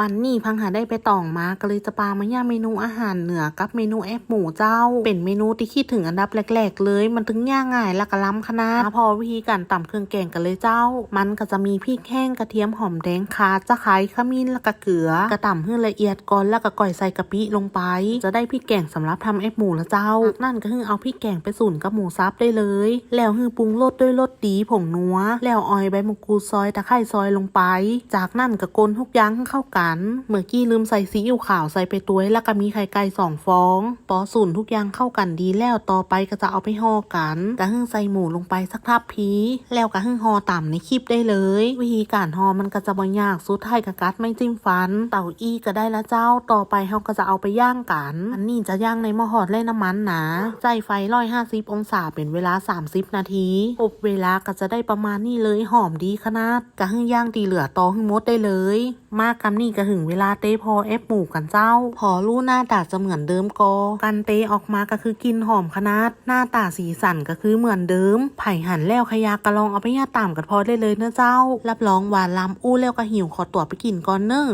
วันนี้พังหาได้ไปต่องมาก็เลยจะปามาย่างเมนูอาหารเหนือกับเมนูแอปหมูเจ้า เป็นเมนูที่คิดถึงอันดับแรกๆ เลย มันถึงย่างง่ายและก็ล้ำขนาดพอวิธีการตำเครื่องแกงกันเลยเจ้า มันก็จะมีพริกแห้งกระเทียมหอมแดงข่าตะไคร้ขมิ้นแล้วก็เกลือกระตำให้ละเอียดก่อนแล้วก็ก่อยใส่กะปิลงไป จะได้พริกแกงสำหรับทำแอปหมูล้วเจ้าจากนั่นก็คือเอาพริกแกงไปสุ่นกับหมูซับได้เลย แล้วคือปรุงรสด้วยรสดีผงนัวแล้วออยใบมะกรูดซอยตะไคร้ซอยลงไป จากนั่นก็กลนทุกอย่างเข้ากันเมื่อกี้ลืมใส่ซีอิ๊วขาวใส่ไปตัวแล้วก็มีไข่ไก่สองฟองปอสุนทุกอย่างเข้ากันดีแล้วต่อไปก็จะเอาไปห่อกันกะหึ่งใส่หมูลงไปสักทับพีแล้วกะหึ่งห่อต่ำในคลิปได้เลย วิธีการห่อมันก็จะบ่ยากสุดท้ายกะกัดไม่จิ้มฟัน เต่าอี้ก็ได้ละเจ้าต่อไปเฮาก็จะเอาไปย่างกัน อันนี้จะย่างในหม้อหอดเล่น้ำมันนะใจไฟร้อยห้าสิบองศาเป็นเวลา 30 นาทีอบเวลาก็จะได้ประมาณนี้เลยหอมดีขนาดกะหึ่งย่างดีเหลือต่อหึ่งมดได้เลย มากกำนี่ก็ถึงเวลาเต้พอเอฟหมูกันเจ้า พอรู้หน้าตาจะเหมือนเดิมก็กันเต้ออกมาก็คือกินหอมขนาด หน้าตาสีสันก็คือเหมือนเดิม ไผ่หันแล้วขยากระลองเอาไปย่าต่ำกันพอได้เลยเนอะเจ้า รับรองหวานล้ำอู้แล้วก็หิวขอตัวไปกินก่อนเนอะ